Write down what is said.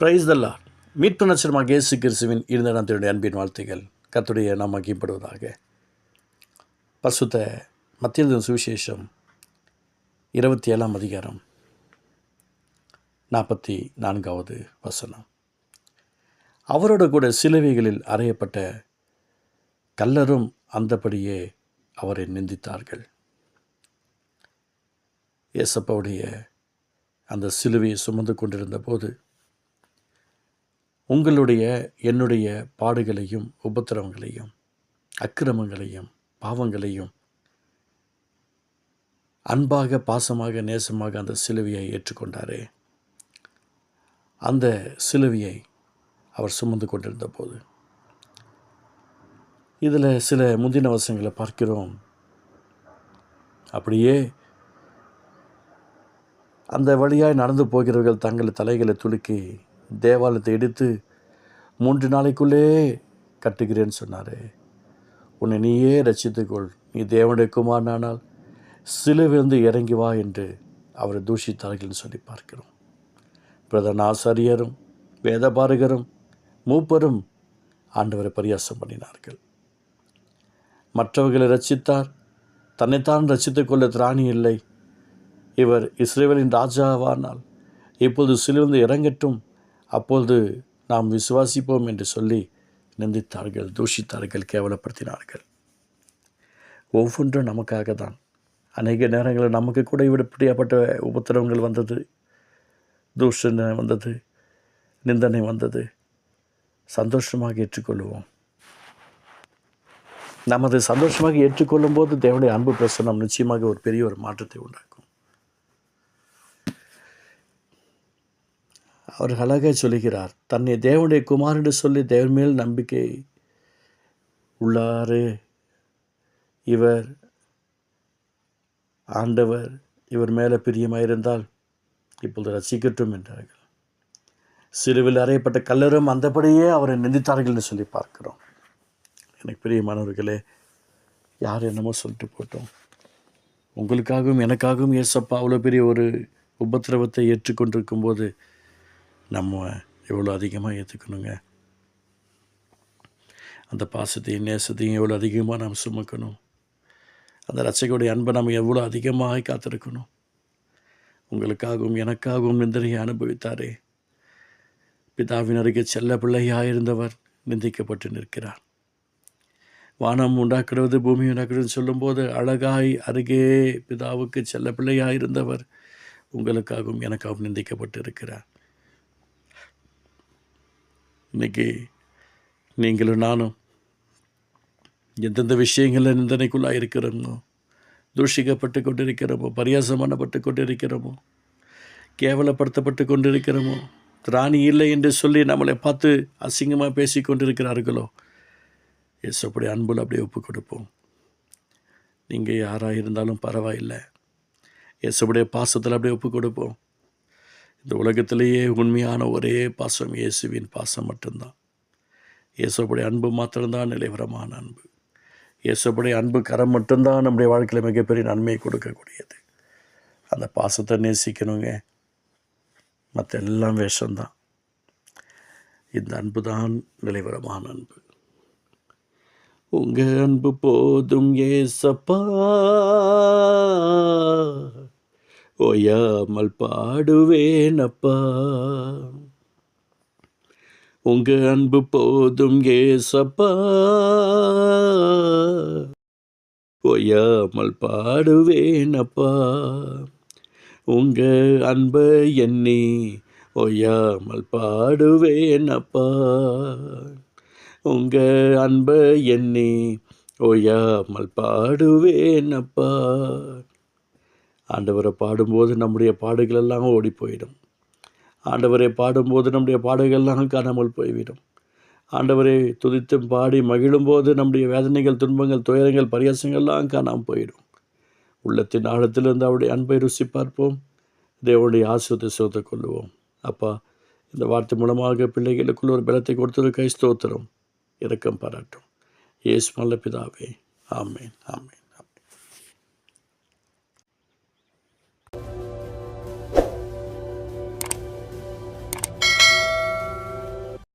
Price தல்லா மீட்பு நட்சத்திரமாக இயேசு கிறிஸ்துவின் இருந்த நத்தினுடைய அன்பின் வாழ்த்துகள். கத்துடைய நாம் மகிப்படுவதாக பசுத்த மத்திய சுவிசேஷம் இருபத்தி ஏழாம் அதிகாரம் நாற்பத்தி நான்காவது வசனம். அவரோட கூட சிலுவைகளில் அறையப்பட்ட கல்லரும் அந்தபடியே அவரை நிந்தித்தார்கள். இயேசப்பாவுடைய அந்த சிலுவையை சுமந்து கொண்டிருந்த போது உங்களுடைய என்னுடைய பாடுகளையும் உபத்திரவங்களையும் அக்கிரமங்களையும் பாவங்களையும் அன்பாக பாசமாக நேசமாக அந்த சிலுவையை ஏற்றுக்கொண்டாரே. அந்த சிலுவையை அவர் சுமந்து கொண்டிருந்த போது இதில் சில முந்தின வசங்களை பார்க்கிறோம். அப்படியே அந்த வழியாய் நடந்து போகிறவர்கள் தங்கள் தலைகளை துலுக்கி தேவாலயத்தை எடுத்து மூன்று நாளைக்குள்ளே கட்டுகிறேன்னு சொன்னார். உன்னை நீயே ரசித்துக்கொள் நீ தேவனுடைய குமாரனானால் சிலுவிலிருந்து இறங்கி வா என்று அவரை தூஷித்தார்கள்னு சொல்லி பார்க்கிறோம். பிரதான ஆசாரியரும் வேதபாரகரும் மூப்பரும் ஆண்டவரை பரியாசம் பண்ணினார்கள். மற்றவர்களை ரசித்தார் தன்னைத்தான் ரசித்துக் கொள்ள திராணி இல்லை. இவர் இஸ்ரேவேலின் ராஜாவானால் இப்பொழுது சிலிருந்து இறங்கட்டும் அப்பொழுது நாம் விசுவாசிப்போம் என்று சொல்லி நிந்தித்தார்கள் தூஷித்தார்கள் கேவலப்படுத்தினார்கள். ஒவ்வொன்றும் நமக்காக தான். அநேக நேரங்களில் நமக்கு கூட இப்படியாப்பட்ட உபத்திரவங்கள் வந்தது. தூஷணை வந்தது நிந்தனை வந்தது. சந்தோஷமாக ஏற்றுக்கொள்வோம். நமது சந்தோஷமாக ஏற்றுக்கொள்ளும் போது தேவனுடைய அன்பு பிரசனம் நிச்சயமாக ஒரு பெரிய ஒரு மாற்றத்தை உண்டாக்கும். அவர் அழகாக சொல்லுகிறார் தன்னை தேவனுடைய குமார் என்று சொல்லி தேவன் மேல் நம்பிக்கை உள்ளாறு இவர் ஆண்டவர் இவர் மேலே பிரியமாயிருந்தால் இப்பொழுது ரசிக்கட்டும் என்றார்கள். சிறுவில் அறையப்பட்ட கல்லரும் அந்தபடியே அவரை நிந்தித்தார்கள் என்று சொல்லி பார்க்கிறோம். எனக்கு பிரியமானவர்களே யார் என்னமோ சொல்லிட்டு போட்டோம். உங்களுக்காகவும் எனக்காகவும் ஏசப்பா அவ்வளோ பெரிய ஒரு உபத்திரவத்தை ஏற்றுக்கொண்டிருக்கும் போது நம்ம எவ்வளோ அதிகமாக ஏற்றுக்கணுங்க அந்த பாசத்தையும் நேசத்தையும் எவ்வளோ அதிகமாக நாம் சுமக்கணும். அந்த ரச்சைகளுடைய அன்பை நம்ம எவ்வளோ அதிகமாக காத்திருக்கணும். உங்களுக்காகவும் எனக்காகவும் நிந்தனையை அனுபவித்தாரே. பிதாவின் அருகே செல்ல பிள்ளையாக இருந்தவர் நிந்திக்கப்பட்டு நிற்கிறார். வானம் உண்டாக்குறது பூமி உண்டாக்குறதுன்னு சொல்லும்போது அழகாய் அருகே பிதாவுக்கு செல்ல பிள்ளையாக இருந்தவர் உங்களுக்காகவும் எனக்காகவும் நிந்திக்கப்பட்டு இருக்கிறார். இன்னைக்கு நீங்களும் நானும் எந்தெந்த விஷயங்களில் நிந்தனைக்குள்ளாக இருக்கிறோமோ தூஷிக்கப்பட்டு கொண்டிருக்கிறோமோ பரியாசம் பண்ணப்பட்டு கொண்டிருக்கிறோமோ கேவலப்படுத்தப்பட்டு கொண்டிருக்கிறோமோ ராணி இல்லை என்று சொல்லி நம்மளை பார்த்து அசிங்கமாக பேசி கொண்டிருக்கிறார்களோ எஸ் அப்படி அன்புல அப்படியே ஒப்பு கொடுப்போம். நீங்கள் யாராக இருந்தாலும் பரவாயில்லை. இயேசுடைய பாசத்தில் அப்படியே ஒப்பு கொடுப்போம். இந்த உலகத்திலேயே உண்மையான ஒரே பாசம் இயேசுவின் பாசம் மட்டும்தான். இயேசுடைய அன்பு மாத்திரம்தான் நிலைவரமான அன்பு. இயேசுடைய அன்பு கரம் மட்டும்தான் நம்முடைய வாழ்க்கையில் மிகப்பெரிய நன்மையை கொடுக்கக்கூடியது. அந்த பாசத்தை நேசிக்கணுங்க. மற்ற எல்லாம் வேஷம்தான். இந்த அன்பு தான் நிலைவரமான அன்பு. உங்கள் அன்பு போதும் ஏசப்பா ஓயாமல் பாடுவேனப்பா உங்க அன்பு போதும் ஏசப்பா. ஓயாமல் பாடுவேனப்பா உங்க அன்பை எண்ணி ஓயாமல் பாடுவேனப்பா உங்க அன்பை எண்ணி ஓயாமல் பாடுவேனப்பா ஆண்டவரை பாடும்போது நம்முடைய பாடுகள் எல்லாம் ஓடி போயிடும் ஆண்டவரை பாடும்போது நம்முடைய பாடுகள்லாம் காணாமல் போய்விடும். ஆண்டவரை துதித்து பாடி மகிழும்போது நம்முடைய வேதனைகள் துன்பங்கள் துயரங்கள் பரியாசங்கள்லாம் காணாமல் போயிடும். உள்ளத்தின் ஆழத்திலிருந்து அவருடைய அன்பை ருசி பார்ப்போம். தேவனுடைய ஆசிரியத்தை சோத்தை கொள்ளுவோம். அப்பா இந்த வார்த்தை மூலமாக பிள்ளைகளுக்குள்ள ஒரு பலத்தை கொடுத்தது கை ஸ்தோத்திரம். இரக்கம் பாராட்டும். ஏசு மல்ல பிதாவே. ஆமேன் ஆமேன்.